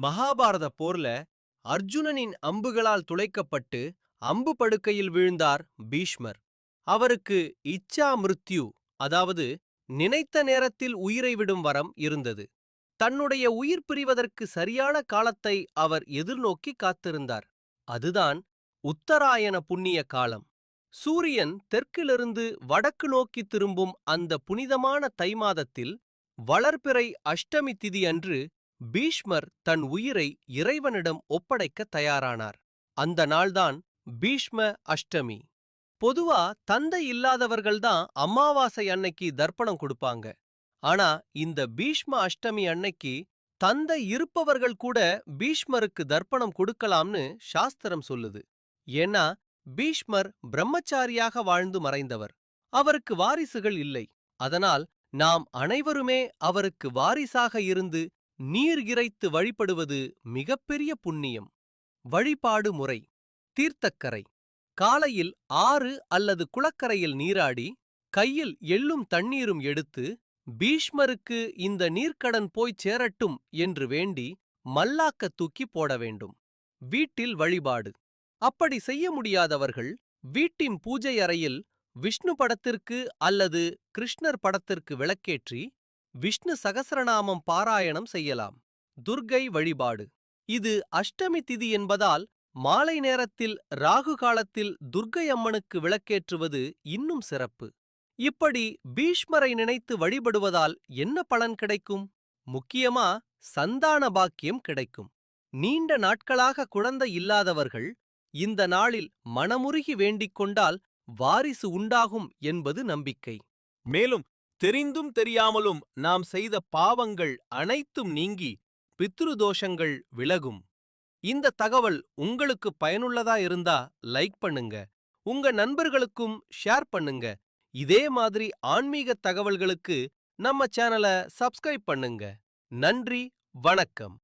மகாபாரத போர்ல அர்ஜுனனின் அம்புகளால் துளைக்கப்பட்டு அம்பு படுக்கையில் வீழ்ந்தார் பீஷ்மர். அவருக்கு இச்சா மிருத்யு அதாவது நினைத்த நேரத்தில் உயிரை விடும் வரம் இருந்தது. தன்னுடைய உயிர் பிரிவதற்கு சரியான காலத்தை அவர் எதிர்நோக்கி காத்திருந்தார். அதுதான் உத்தராயண புண்ணிய காலம். சூரியன் தெற்கிலிருந்து வடக்கு நோக்கி திரும்பும் அந்த புனிதமான தை மாதத்தில் வளர்பிறை அஷ்டமி திதி அன்று பீஷ்மர் தன் உயிரை இறைவனிடம் ஒப்படைக்க தயாரானார். அந்த நாள்தான் பீஷ்ம அஷ்டமி. பொதுவா தந்தை இல்லாதவர்கள்தான் அமாவாசை அன்னைக்கு தர்ப்பணம் கொடுப்பாங்க. ஆனா இந்த பீஷ்ம அஷ்டமி அன்னைக்கு தந்தை இருப்பவர்கள் கூட பீஷ்மருக்கு தர்ப்பணம் கொடுக்கலாம்னு சாஸ்திரம் சொல்லுது. ஏன்னா பீஷ்மர் பிரம்மச்சாரியாக வாழ்ந்து மறைந்தவர். அவருக்கு வாரிசுகள் இல்லை. அதனால் நாம் அனைவருமே அவருக்கு வாரிசாக இருந்து நீர் இறைத்து வழிபடுவது மிகப்பெரிய புண்ணியம். வழிபாடு முறை. தீர்த்தக்கரை. காலையில் ஆறு அல்லது குளக்கரையில் நீராடி கையில் எள்ளும் தண்ணீரும் எடுத்து பீஷ்மருக்கு இந்த நீர்க்கடன் போய்ச் சேரட்டும் என்று வேண்டி மல்லாக்க தூக்கி போட வேண்டும். வீட்டில் வழிபாடு. அப்படி செய்ய முடியாதவர்கள் வீட்டின் பூஜை அறையில் விஷ்ணு படத்திற்கு அல்லது கிருஷ்ணர் படத்திற்கு விளக்கேற்றி விஷ்ணு சகசரநாமம் பாராயணம் செய்யலாம். துர்கை வழிபாடு. இது அஷ்டமி திதி என்பதால் மாலை நேரத்தில் ராகு காலத்தில் துர்க்கை அம்மனுக்கு விளக்கேற்றுவது இன்னும் சிறப்பு. இப்படி பீஷ்மரை நினைத்து வழிபடுவதால் என்ன பலன் கிடைக்கும்? முக்கியமா சந்தான பாக்கியம் கிடைக்கும். நீண்ட நாட்களாக குழந்தை இல்லாதவர்கள் இந்த நாளில் மனமுருகி வேண்டிக் கொண்டால் வாரிசு உண்டாகும் என்பது நம்பிக்கை. மேலும் தெரிந்தும் தெரியாமலும் நாம் செய்த பாவங்கள் அனைத்தும் நீங்கி பித்ருதோஷங்கள் விலகும். இந்த தகவல் உங்களுக்கு பயனுள்ளதா இருந்தா லைக் பண்ணுங்க. உங்க நண்பர்களுக்கும் ஷேர் பண்ணுங்க. இதே மாதிரி ஆன்மீக தகவல்களுக்கு நம்ம சேனலை சப்ஸ்கிரைப் பண்ணுங்க. நன்றி வணக்கம்.